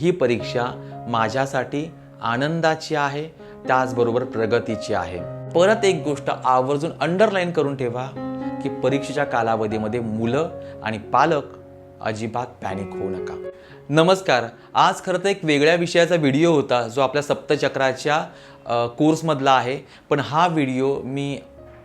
ही परीक्षा माझ्यासाठी आनंदाची आहे त्याचबरोबर प्रगतीची आहे. परत एक गोष्ट आवर्जून अंडरलाईन करून ठेवा की परीक्षेच्या कालावधीमध्ये मुलं आणि पालक अजिबात पॅनिक होऊ नका. नमस्कार आज खरं तर एक वेगळ्या विषयाचा व्हिडिओ होता जो आपल्या सप्तचक्राच्या कोर्समधला आहे. पण हा व्हिडिओ मी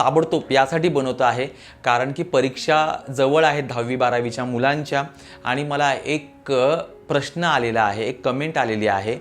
ताबडतोब यासाठी बनवतो आहे कारण की परीक्षा जवळ आहेत दहावी बारावीच्या मुलांच्या. आणि मला एक प्रश्न आलेला आहे एक कमेंट आलेली आहे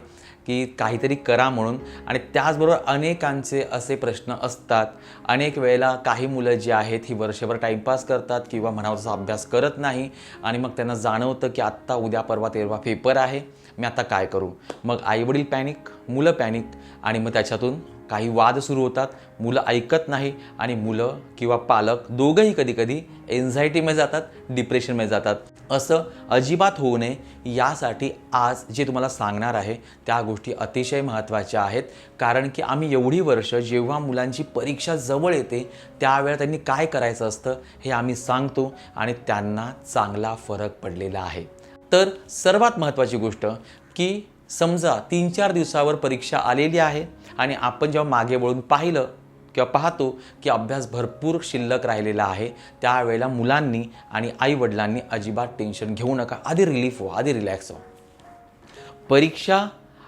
की काहीतरी करा म्हणून. आणि त्याचबरोबर अनेकांचे असे प्रश्न असतात. अनेक वेळेला काही मुलं जी आहेत ही वर्षभर टाईमपास करतात किंवा म्हणावा अभ्यास करत नाही. आणि मग त्यांना जाणवतं की आत्ता उद्या परवा तेरवा पेपर आहे. मी आता काय करू? मग आईवडील पॅनिक मुलं पॅनिक आणि मग त्याच्यातून काही वाद सुरू होतात मुलं ऐकत नाही आणि मुलं किंवा पालक दोघंही कधीकधी एन्झायटीमध्ये जातात डिप्रेशनमध्ये जातात. असं अजिबात होऊ नये. यासाठी आज जे तुम्हाला सांगणार आहे त्या गोष्टी अतिशय महत्त्वाच्या आहेत. कारण की आम्ही एवढी वर्ष जेव्हा मुलांची परीक्षा जवळ येते त्यावेळेला त्यांनी काय करायचं असतं हे आम्ही सांगतो आणि त्यांना चांगला फरक पडलेला आहे. तर सर्वात महत्त्वाची गोष्ट की समजा तीन चार दिवसावर परीक्षा आलेली आहे आणि आपण जेव्हा मागे वळून पाहिलं किंवा पाहतो की अभ्यास भरपूर शिल्लक राहिलेला आहे त्यावेळेला मुलांनी आणि आईवडिलांनी अजिबात टेन्शन घेऊ नका. आधी रिलीफ व्हा आधी रिलॅक्स व्हा. परीक्षा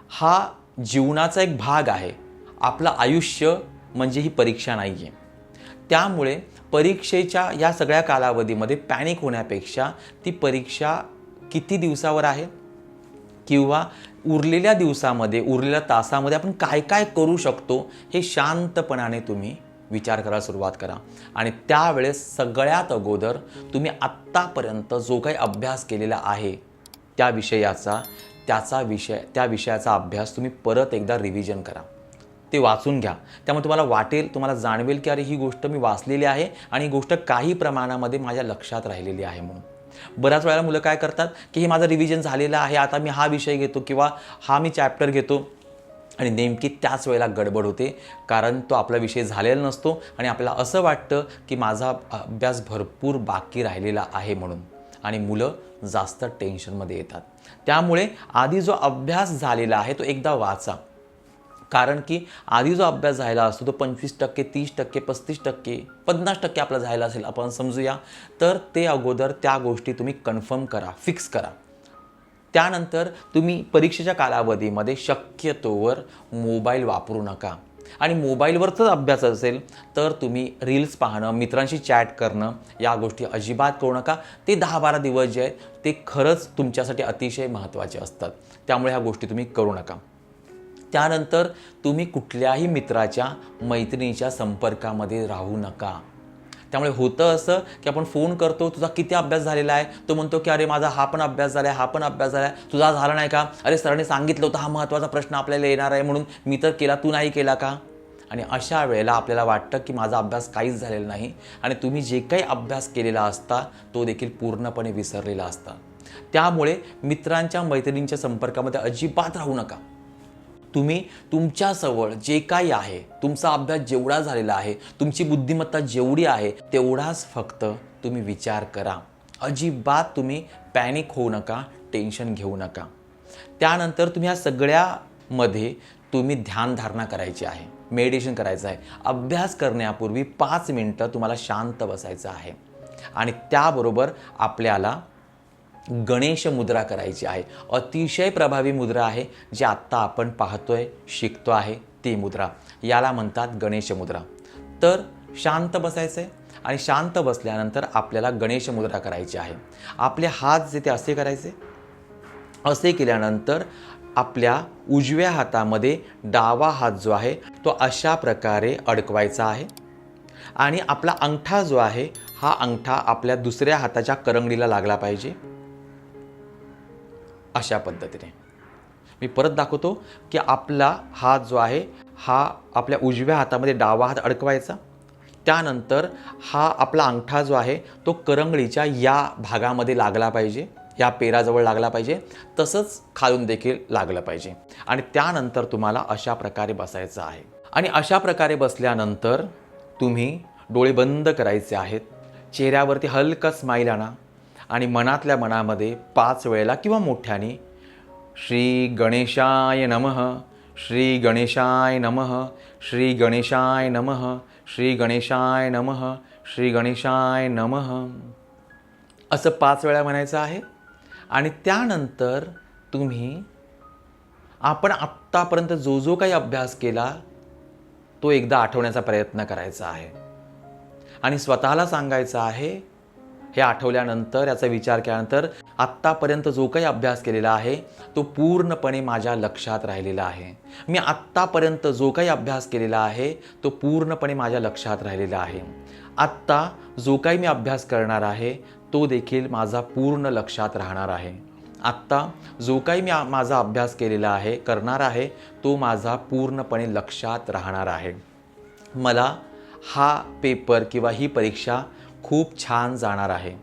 हा जीवनाचा एक भाग आहे. आपलं आयुष्य म्हणजे ही परीक्षा नाही आहे त्यामुळे परीक्षेच्या या सगळ्या कालावधीमध्ये पॅनिक होण्यापेक्षा ती परीक्षा किती दिवसावर आहे? किंवा उरलेल्या दिवसामध्ये उरलेल्या तासामध्ये आपण काय काय करू शकतो हे शांतपणाने तुम्ही विचार करायला सुरुवात करा. आणि त्यावेळेस सगळ्यात अगोदर तुम्ही आत्तापर्यंत जो काही अभ्यास केलेला आहे त्या विषयाचा त्याचा विषय त्या विषयाचा अभ्यास तुम्ही परत एकदा रिव्हिजन करा. ते वाचून घ्या. त्यामुळे तुम्हाला वाटेल तुम्हाला जाणवेल की अरे ही गोष्ट मी वाचलेली आहे आणि ही गोष्ट काही प्रमाणामध्ये माझ्या लक्षात राहिलेली आहे म्हणून. बऱ्याच वेळेला मुलं काय करतात की हे माझं रिव्हिजन झालेलं आहे आता मी हा विषय घेतो किंवा हा मी चॅप्टर घेतो. आणि नेमकी त्याच वेळेला गडबड होते कारण तो आपला विषय झालेला नसतो आणि आपल्याला असं वाटतं की माझा अभ्यास भरपूर बाकी राहिलेला आहे म्हणून. आणि मुलं जास्त टेन्शनमध्ये येतात. त्यामुळे आधी जो अभ्यास झालेला आहे तो एकदा वाचा. कारण की आधी जो अभ्यास झाला असतो तो पंचवीस टक्के तीस टक्के पस्तीस टक्के पन्नास टक्के आपला झाला असेल आपण समजूया. तर ते अगोदर त्या गोष्टी तुम्ही कन्फर्म करा फिक्स करा. त्यानंतर तुम्ही परीक्षेच्या कालावधीमध्ये शक्यतोवर मोबाईल वापरू नका. आणि मोबाईलवरच अभ्यास असेल तर तुम्ही रील्स पाहणं मित्रांशी चॅट करणं या गोष्टी अजिबात करू नका. ते दहा बारा दिवस जे आहेत ते खरंच तुमच्यासाठी अतिशय महत्त्वाचे असतात. त्यामुळे ह्या गोष्टी तुम्ही करू नका. त्यानंतर तुम्ही कुठल्याही मित्राच्या मैत्रिणीच्या संपर्कामध्ये राहू नका. त्यामुळे होतं असं की आपण फोन करतो तुझा किती अभ्यास झालेला आहे? तो म्हणतो की अरे माझा हा पण अभ्यास झाला आहे हा पण अभ्यास झाला आहे. तुझा झाला नाही का? अरे सरांनी सांगितलं होतं हा महत्त्वाचा प्रश्न आपल्याला येणार आहे म्हणून मी तर केला तू नाही केला का? आणि अशा वेळेला आपल्याला वाटतं की माझा अभ्यास काहीच झालेला नाही आणि तुम्ही जे काही अभ्यास केलेला असता तो देखील पूर्णपणे विसरलेला असता. त्यामुळे मित्रांच्या मैत्रिणींच्या संपर्कामध्ये अजिबात राहू नका. तुम्ही तुमच्याजवळ जे काही आहे तुमचा अभ्यास जेवढा झालेला आहे तुमची बुद्धिमत्ता जेवढी आहे तेवढाच फक्त तुम्ही विचार करा. अजिबात तुम्ही पॅनिक होऊ नका टेन्शन घेऊ नका. त्यानंतर तुम्ही ह्या सगळ्यामध्ये तुम्ही ध्यानधारणा करायची आहे मेडिटेशन करायचं आहे. अभ्यास करण्यापूर्वी पाच मिनटं तुम्हाला शांत बसायचं आहे. आणि त्याबरोबर आपल्याला गणेश मुद्रा करायची आहे. अतिशय प्रभावी मुद्रा आहे. जी आत्ता आपण पाहतोय शिकतो आहे ती मुद्रा. याला म्हणतात गणेश मुद्रा. तर शांत बसायचं आहे आणि शांत बसल्यानंतर आपल्याला गणेश मुद्रा करायची आहे. आपले हात जे ते असे करायचे असे केल्यानंतर आपल्या उजव्या हातामध्ये डावा हात जो आहे तो अशा प्रकारे अडकवायचा आहे. आणि आपला अंगठा जो आहे हा अंगठा आपल्या दुसऱ्या हाताच्या करंगडीला लागला पाहिजे. अशा पद्धतीने. मी परत दाखवतो की आपला हात जो आहे हा आपल्या उजव्या हातामध्ये डावा हात अडकवायचा. त्यानंतर हा आपला अंगठा जो आहे तो करंगळीच्या या भागामध्ये लागला पाहिजे या पेराजवळ लागला पाहिजे तसंच खालून देखील लागलं पाहिजे. आणि त्यानंतर तुम्हाला अशा प्रकारे बसायचं आहे. आणि अशा प्रकारे बसल्यानंतर तुम्ही डोळे बंद करायचे आहेत. चेहऱ्यावरती हलका स्माईल आणा. आणि मनातल्या मनामध्ये पाच वेळेला किंवा मोठ्याने श्री गणेशाय नमः श्री गणेशाय नमः श्री गणेशाय नमः श्री गणेशाय नमः श्री गणेशाय नमः. असं पाच वेळा म्हणायचं आहे. आणि त्यानंतर तुम्ही आपण आत्तापर्यंत जो जो काही अभ्यास केला तो एकदा आठवण्याचा प्रयत्न करायचा आहे. आणि स्वतःला सांगायचं आहे हे आठवल्यानंतर याचा विचार केल्यानंतर आत्तापर्यंत जो काही अभ्यास केलेला आहे तो पूर्णपणे माझ्या लक्षात राहिलेला आहे. मी आत्तापर्यंत जो काही अभ्यास केलेला आहे तो पूर्णपणे माझ्या लक्षात राहिलेला आहे. आत्ता जो काही मी अभ्यास करणार आहे तो देखील माझा पूर्ण लक्षात राहणार आहे. आत्ता जो काही मी माझा अभ्यास केलेला आहे करणार आहे तो माझा पूर्णपणे लक्षात राहणार आहे. मला हा पेपर किंवा ही परीक्षा खूप छान जाणार आहे.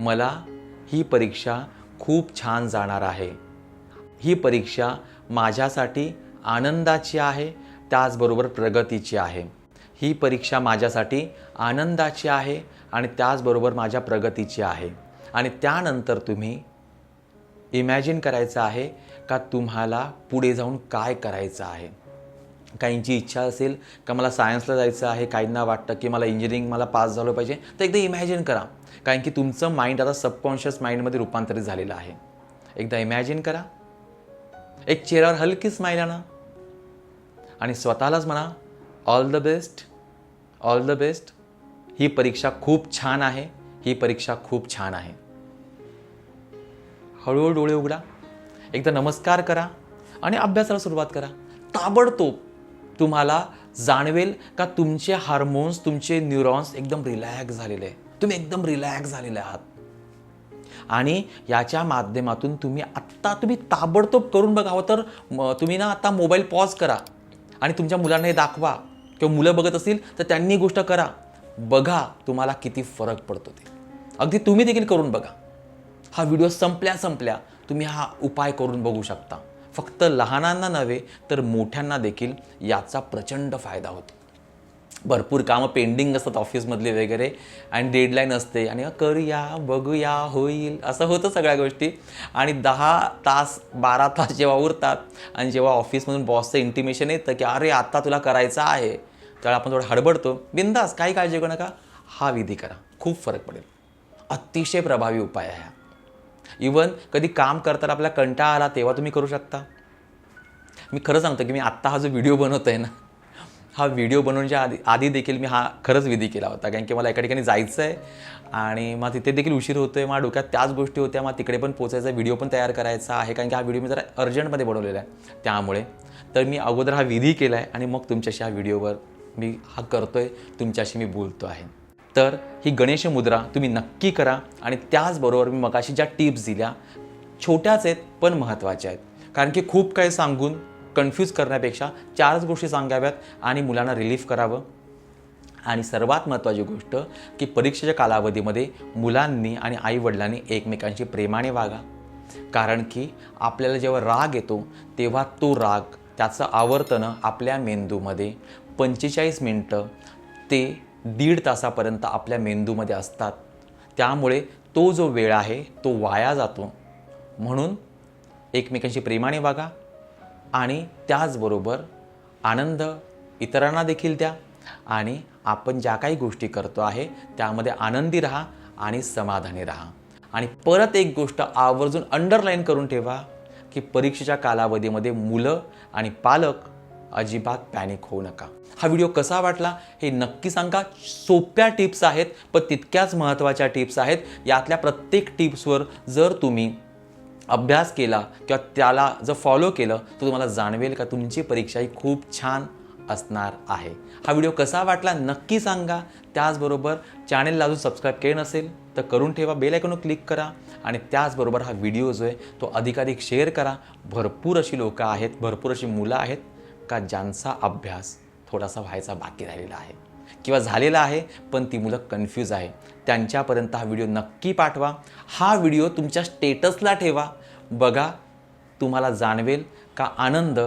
मला ही परीक्षा खूप छान जाणार आहे. ही परीक्षा माझ्यासाठी आनंदाची आहे त्याचबरोबर प्रगतीची आहे. ही परीक्षा माझ्यासाठी आनंदाची आहे आणि त्याचबरोबर माझ्या प्रगतीची आहे. आणि त्यानंतर तुम्ही इमॅजिन करायचं आहे का तुम्हाला पुढे जाऊन काय करायचं आहे? काहींची इच्छा असेल का मला सायन्सला जायचं आहे काहींना वाटतं की मला इंजिनिअरिंग मला पास झालं पाहिजे तर एकदा इमॅजिन करा. कारण की तुमचं माइंड आता सबकॉन्शियस माइंडमध्ये रूपांतरित झालेलं आहे. एकदा इमॅजिन करा. एक चेहऱ्यावर हलकी स्माईल आणा. आणि स्वतःलाच म्हणा all the best all the best ही परीक्षा खूप छान आहे ही परीक्षा खूप छान आहे. हळूहळू डोळे उघडा. एकदा नमस्कार करा आणि अभ्यासाला सुरुवात करा. ताबडतोब तुम्हाला जाणवेल का तुमचे हार्मोन्स तुमचे न्यूरॉन्स एकदम रिलॅक्स झालेले आहे तुम्ही एकदम रिलॅक्स झालेले आहात. आणि याच्या माध्यमातून तुम्ही आत्ता तुम्ही ताबडतोब करून बघावं तर म- तुम्ही ना आता मोबाईल पॉज करा. आणि तुमच्या मुलांना हे दाखवा. किंवा मुलं बघत असतील तर त्यांनी गोष्ट करा. बघा तुम्हाला किती फरक पडतो ते. अगदी तुम्ही देखील करून बघा. हा व्हिडिओ संपल्या संपल्या तुम्ही हा उपाय करून बघू शकता. फक्त लहानांना नव्हे तर मोठ्यांना देखील याचा प्रचंड फायदा होतो. भरपूर कामं पेंडिंग असतात ऑफिसमधले वगैरे आणि डेडलाईन असते आणि करूया बघूया होईल असं होतं सगळ्या गोष्टी. आणि दहा तास बारा तास जेव्हा उरतात आणि जेव्हा ऑफिसमधून बॉसचं इंटिमेशन येतं की अरे आत्ता तुला करायचं आहे त्यावेळेला आपण थोडं हडबडतो. बिंदास काही काळजी करू नका. हा विधी करा. खूप फरक पडेल. अतिशय प्रभावी उपाय आहे हा. इवन कधी काम करताना आपला कंटाळा आला तेव्हा तुम्ही करू शकता. मी खरं सांगतो की मी आत्ता हा जो व्हिडिओ बनवतो आहे ना हा व्हिडिओ बनवण्याच्या आधी आधी देखील मी हा खरंच विधी केला होता. कारण की मला एका ठिकाणी जायचं आहे आणि मग तिथे देखील उशीर होतो आहे माझ्या डोक्यात त्याच गोष्टी होत्या मग तिकडे पण पोचायचा व्हिडिओ पण तयार करायचा आहे. कारण की हा व्हिडिओ मी जरा अर्जंटमध्ये बनवलेला आहे. त्यामुळे तर मी अगोदर हा विधी केला आहे आणि मग तुमच्याशी हा व्हिडिओवर मी हा करतो आहे तुमच्याशी मी बोलतो आहे तर ही गणेश मुद्रा तुम्ही नक्की करा आणि त्याचबरोबर मी मगाशी ज्या टिप्स दिल्या छोट्याच आहेत पण महत्त्वाच्या आहेत. कारण की खूप काही सांगून कन्फ्यूज करण्यापेक्षा चारच गोष्टी सांगाव्यात आणि मुलांना रिलीफ करावं. आणि सर्वात महत्त्वाची गोष्ट की परीक्षेच्या कालावधीमध्ये मुलांनी आणि आईवडिलांनी एकमेकांशी प्रेमाने वागा. कारण की आपल्याला जेव्हा राग येतो तेव्हा तो राग त्याचं आवर्तनं आपल्या मेंदूमध्ये पंचेचाळीस मिनटं ते दीड तासापर्यंत आपल्या मेंदूमध्ये असतात. त्यामुळे तो जो वेळ आहे तो वाया जातो. म्हणून एकमेकांशी प्रेमाने वागा आणि त्याचबरोबर आनंद इतरांना देखील द्या आणि आपण ज्या काही गोष्टी करतो आहे त्यामध्ये आनंदी राहा आणि समाधानी राहा. आणि परत एक गोष्ट आवर्जून अंडरलाईन करून ठेवा की परीक्षेच्या कालावधीमध्ये मुलं आणि पालक अजिबात पॅनिक होऊ नका. हा व्हिडिओ कसा वाटला हे नक्की सांगा. सोप्या टिप्स आहेत पण तितक्याच महत्त्वाच्या टिप्स आहेत. यातल्या प्रत्येक टिप्सवर जर तुम्ही अभ्यास केला किंवा त्याला जर फॉलो केलं तर तुम्हाला जाणवेल का तुमची परीक्षा ही खूप छान असणार आहे. हा व्हिडिओ कसा वाटला नक्की सांगा. त्याचबरोबर चॅनेलला अजून सबस्क्राईब केलं नसेल तर करून ठेवा. बेल आयकॉनवर क्लिक करा आणि त्याचबरोबर हा व्हिडिओ जो आहे तो अधिकाधिक शेअर करा. भरपूर अशी लोकं आहेत भरपूर अशी मुलं आहेत का ज्यांचा अभ्यास थोडासा व्हायचा बाकी राहिलेला आहे? किंवा झालेला आहे पण ती मुलं कन्फ्यूज आहे. त्यांच्यापर्यंत हा व्हिडिओ नक्की पाठवा. हा व्हिडिओ तुमच्या स्टेटसला ठेवा. बघा तुम्हाला जाणवेल का आनंद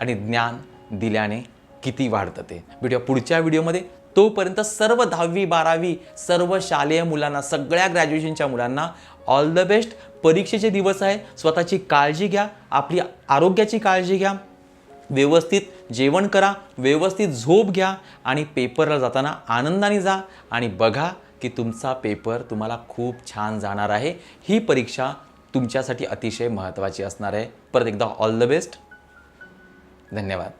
आणि ज्ञान दिल्याने किती वाढतं ते. व्हिडिओ पुढच्या व्हिडिओमध्ये तोपर्यंत सर्व दहावी बारावी सर्व शालेय मुलांना सगळ्या ग्रॅज्युएशनच्या मुलांना ऑल द बेस्ट परीक्षेचे दिवस आहे. स्वतःची काळजी घ्या. आपली आरोग्याची काळजी घ्या. व्यवस्थित जेवण करा व्यवस्थित झोप घ्या आणि पेपरला जाताना आनंदाने जा आणि बघा की तुमचा पेपर तुम्हाला खूप छान जाणार आहे. ही परीक्षा तुमच्यासाठी अतिशय महत्त्वाची असणार आहे. परत एकदा ऑल द बेस्ट धन्यवाद.